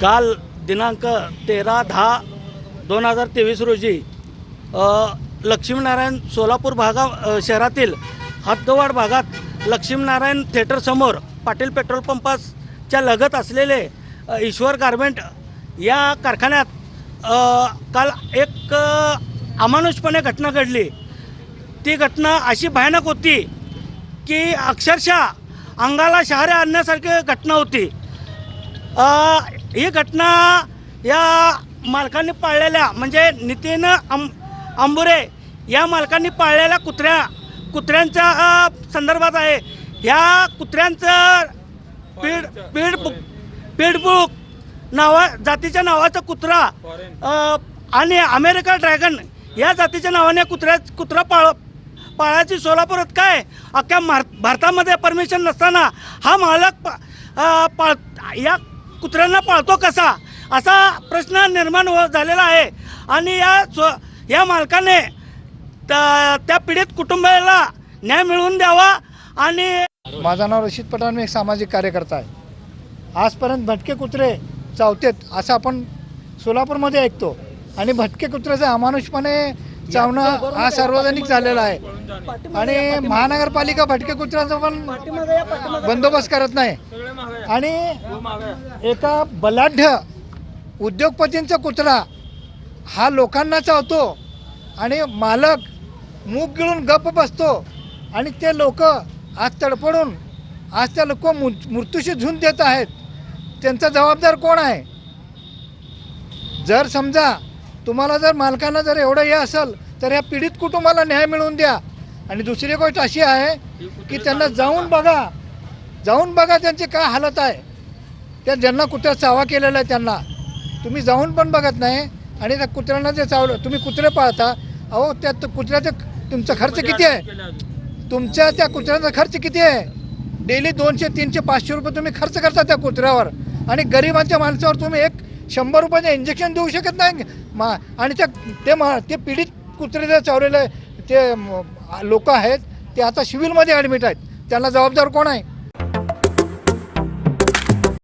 काल दिनांक तेरा दहा दोन हजार तेवीस रोजी लक्ष्मीनारायण सोलापूर भागा शहरातील हद्दवाड भागात लक्ष्मीनारायण थिएटरसमोर पाटील पेट्रोल पंपाच्या लगत असलेले ईश्वर गारमेंट या कारखान्यात काल एक अमानुषपणे घटना घडली. ती घटना अशी भयानक होती की अक्षरशः अंगाला शहारे आणण्यासारखी घटना होती. ही घटना या मालकांनी पाळलेल्या म्हणजे नितीन आं आंबुरे या मालकांनी पाळलेल्या कुत्र्या कुत्र्यांच्या संदर्भात आहे. या कुत्र्यांचं पीड पीड पीडबुक नावा जातीच्या नावाचा कुत्रा आणि अमेरिका ड्रॅगन या जातीच्या नावाने कुत्र्या कुत्रा पाळ पाळायची सोलापुरात काय? अख्ख्या मार भारतामध्ये परमिशन नसताना हा मालक पा- पाळ या कुत्र्यांना पाळतो कसा? असा प्रश्न निर्माण हो झालेला आहे. आणि या स्व या मालकाने त्या त्या पीडित कुटुंबाला न्याय मिळवून द्यावा आणि माझं नाव रशीद पठाण मी एक सामाजिक कार्यकर्ता आहे. आजपर्यंत भटके कुत्रे चावतेत असं आपण सोलापूरमध्ये ऐकतो. आणि भटके कुत्र्याचा अमानुषपणे चावणं हा सार्वजनिक झालेला आहे. आणि महानगरपालिका भटके कुत्र्याचा पण बंदोबस्त करत नाही. आणि एका बलाढ्य उद्योगपतींचा कुत्रा हा लोकांना चावतो आणि मालक मूग गिळून गप्प बसतो आणि ते लोक आज तडपडून आज त्या लोक मृत्यूशी झुंज देत आहेत. त्यांचा जबाबदार कोण आहे? जर समजा तुम्हाला जर मालकांना जर एवढं हे असेल तर या पीडित कुटुंबाला न्याय मिळवून द्या. आणि दुसरी गोष्ट अशी आहे की त्यांना जाऊन बघा. जाऊन बघा त्यांची काय हालत आहे. त्या ज्यांना कुत्र्या चावा केलेला आहे त्यांना. तुम्ही जाऊन पण बघत नाही आणि त्या कुत्र्यांना जे चावलं तुम्ही कुत्रे पाळता अहो त्या कुत्र्याचं तुमचा खर्च किती आहे? तुमच्या त्या कुत्र्याचा खर्च किती आहे? डेली दोनशे तीनशे पाचशे रुपये तुम्ही खर्च करता त्या कुत्र्यावर. आणि गरिबांच्या माणसावर तुम्ही एक शंभर रुपयाचं इंजेक्शन देऊ शकत नाही. मा आणि त्या ते मा ते पीडित कुत्रे चावलेले ते लोक आहेत ते आता सिव्हिलमध्ये ॲडमिट आहेत. त्यांना जबाबदार कोण आहे?